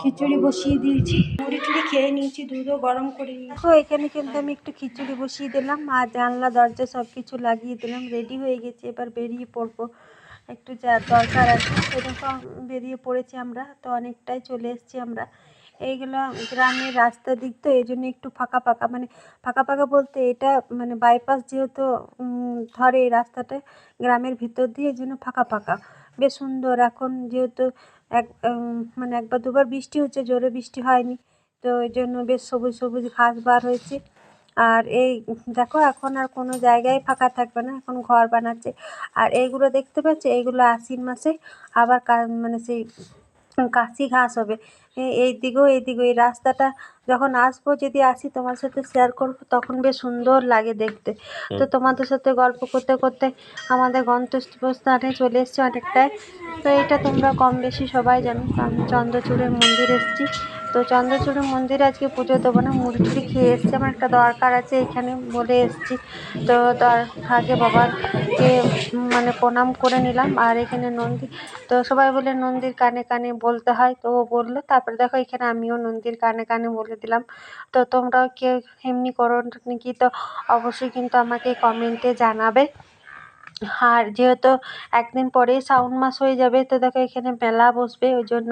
খিচুড়ি বসিয়ে দিয়েছি। মুড়ি টুড়ি খেয়ে নিয়েছি, দুধও গরম করে নিয়েছি। এখানে কিন্তু আমি একটু খিচুড়ি বসিয়ে দিলাম আর জানলা, দরজা সব কিছু লাগিয়ে দিলাম। রেডি হয়ে গেছে, এবার বেরিয়ে পড়ব। একটু যা দরকার আছে সেরকম বেরিয়ে পড়েছি আমরা, তো অনেকটাই চলে এসেছি আমরা। এইগুলো গ্রামের রাস্তা দিক তো এই জন্য একটু ফাঁকা ফাঁকা। মানে ফাঁকা ফাঁকা বলতে এটা মানে বাইপাস যেহেতু ধরে এই রাস্তাটা, গ্রামের ভিতর দিয়ে এই জন্য ফাঁকা ফাঁকা। বেশ সুন্দর। এখন যেহেতু এক মানে একবার দুবার বৃষ্টি হচ্ছে, জোরে বৃষ্টি হয়নি। তো ওই জন্য বেশ সবুজ সবুজ ঘাস বার হয়েছে। আর এই, দেখো, এখন আর কোনো জায়গায় ফাঁকা থাকবে না। এখন ঘর বানাচ্ছে। আর এইগুলো দেখতে পাচ্ছে? এইগুলো আশ্বিন মাসে। আবার মানে সেই কাশি ঘাস হবে। এই দিকেও এই দিকেও। এই রাস্তাটা যখন আসব যদি আসি তোমার সাথে শেয়ার করব তখন বেশ সুন্দর লাগে দেখতে। তো তোমাদের সাথে গল্প করতে করতে আমাদের গন্তব্যস্থানে চলে এসছি অনেকটাই। তো এটা তোমরা কম বেশি সবাই জানো আমি চন্দ্রচূড়ের মন্দির এসেছি। তো চন্দ্রচূড়ের মন্দিরে আজকে পুজো দেবো না মুড়ি টুড়ি খেয়ে এসছি। আমার একটা দরকার আছে এখানে বলে এসেছি। তো তার আগে বাবাকে উম, মানে প্রণাম করে নিলাম। আর এখানে নন্দী তো সবাই বলে নন্দীর কানে কানে বলতে হয় তো ও বলল তারপরে দেখো এখানে আমিও নন্দীর কানে কানে বলে দিলাম। তো তোমরাও কেউ এমনি করো নাকি? তো অবশ্যই কিন্তু আমাকে কমেন্টে জানাবে। আর যেহেতু একদিন পরেই শ্রাবণ মাস হয়ে যাবে তো দেখো এখানে মেলা বসবে ওই জন্য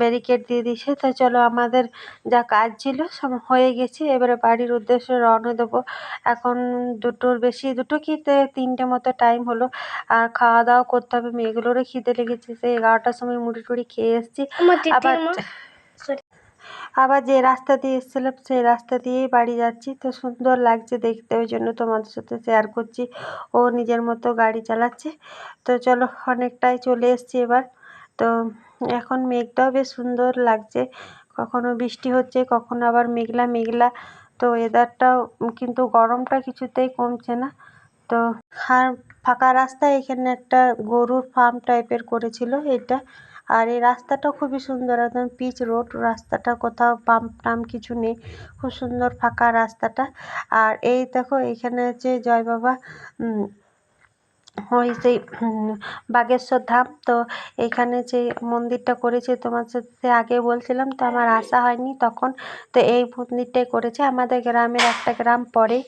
ব্যারিকেড দিয়ে দিয়েছে। তো চলো আমাদের যা কাজ ছিল সব হয়ে গেছে। এবারে বাড়ির উদ্দেশ্যে রওনা দেবো। এখন দুটোর বেশি দুটো কি তিনটে মতো টাইম হলো। আর খাওয়া দাওয়া করতে হবে। মেয়েগুলোরও খিদে লেগেছে সেই এগারোটার সময় মুড়ি টুড়ি খেয়ে এসেছি। আবার আবার যে রাস্তা দিয়ে এসেছিলাম, সেই রাস্তা দিয়েই বাড়ি যাচ্ছি। তো সুন্দর লাগছে দেখতে, ওই জন্য তোমাদের সাথে শেয়ার করছি। ও নিজের মতো গাড়ি চালাচ্ছে। তো চলো, অনেকটাই চলে এসেছি এবার। তো এখন মেঘটাও বেশ সুন্দর লাগছে। কখনো বৃষ্টি হচ্ছে, কখনো আবার মেঘলা মেঘলা। তো ওয়েদারটাও কিন্তু গরমটা কিছুতেই কমছে না। তো আর ফাঁকা রাস্তায় এখানে একটা গরুর ফার্ম টাইপের করেছিল এটা। আর এই রাস্তাটা খুবই সুন্দর, একদম পিচ রোড রাস্তাটা কোথাও পাম্প টাম কিছু নেই, খুব সুন্দর ফাঁকা রাস্তাটা। আর এই দেখো এখানে হচ্ছে জয় বাবা ওই সেই বাগেশ্বর ধাম। তো এখানে যে মন্দিরটা করেছে, তোমার সাথে আগে বলছিলাম, তো আমার আসা হয়নি তখন। তো এই মন্দিরটাই করেছে। আমাদের গ্রামের একটা গ্রাম পরে।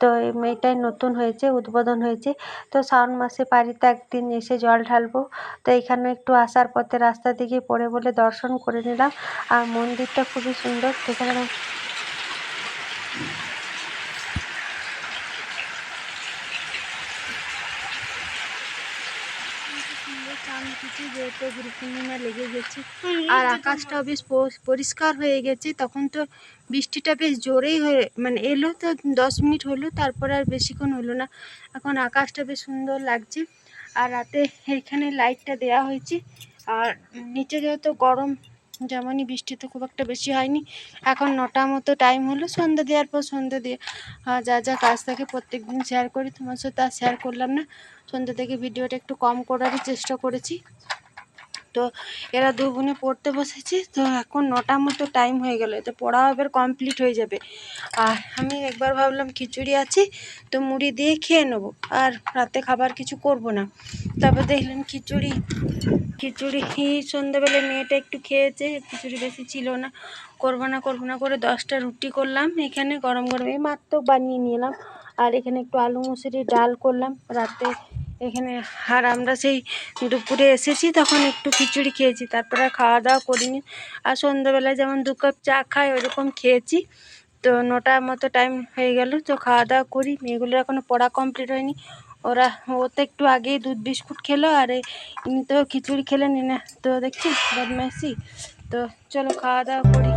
তো এই- এটাই নতুন হয়েছে, উদ্বোধন হয়েছে। তো শ্রাবণ মাসে বাড়িতে একদিন এসে জল ঢালবো। তো এখানে একটু আসার পথে রাস্তা দিকে পড়ে বলে দর্শন করে নিলাম। আর মন্দিরটা খুবই সুন্দর। সেখানে যেহেতু গুরু পূর্ণিমা লেগে গেছে আর আকাশটাও বেশ পরিষ্কার হয়ে গেছে তখন তো বৃষ্টিটা বেশ জোরেই হয়ে মানে এলো তো দশ মিনিট হলো তারপর আর বেশিক্ষণ হলো না। এখন আকাশটা বেশ সুন্দর লাগছে আর রাতে এখানে লাইটটা দেয়া হয়েছে। আর নিচে যেহেতু গরম যেমনই বৃষ্টি তো খুব একটা বেশি হয়নি। এখন নটা মতো টাইম হলো সন্ধ্যা দেওয়ার পর সন্ধ্যা দিয়ে যা যা কাজ থাকে প্রত্যেক দিন শেয়ার করি। তোমার সাথে আর শেয়ার করলাম না। সন্ধ্যা থেকে ভিডিওটা একটু কম করারই চেষ্টা করেছি। তো এরা দু বোনে পড়তে বসেছে, তো এখন নটা মতো টাইম হয়ে গেল, তো পড়াও এবার কমপ্লিট হয়ে যাবে। আর আমি একবার ভাবলাম খিচুড়ি আছে, তো মুড়ি দিয়ে খেয়ে নেব, আর রাতে খাবার কিছু করব না। তারপর দেখলেন খিচুড়ি খিচুড়ি সন্ধ্যাবেলা মেয়েটা একটু খেয়েছে, খিচুড়ি বেশি ছিল না, করব না করব না করে দশটা রুটি করলাম, এখানে গরম গরম এই মাত্র বানিয়ে নিলাম, আর এখানে একটু আলু মুসুরি ডাল করলাম, রাতে এখানে আর আমরা সেই দুপুরে এসেছি, তখন একটু খিচুড়ি খেয়েছি। তারপরে খাওয়া দাওয়া করিনি। আর সন্ধ্যাবেলায় যেমন দু কাপ চা খাই ওরকম খেয়েছি। তো নটার মতো টাইম হয়ে গেল, তো খাওয়া দাওয়া করি। মেয়েগুলোর এখনও পড়া কমপ্লিট হয়নি। ওরা, ও তো একটু আগেই দুধ বিস্কুট খেলো, আর ইনি তো খিচুড়ি খেলেন না তো দেখছি বদমাইশি। তো চলো খাওয়া দাওয়া করি।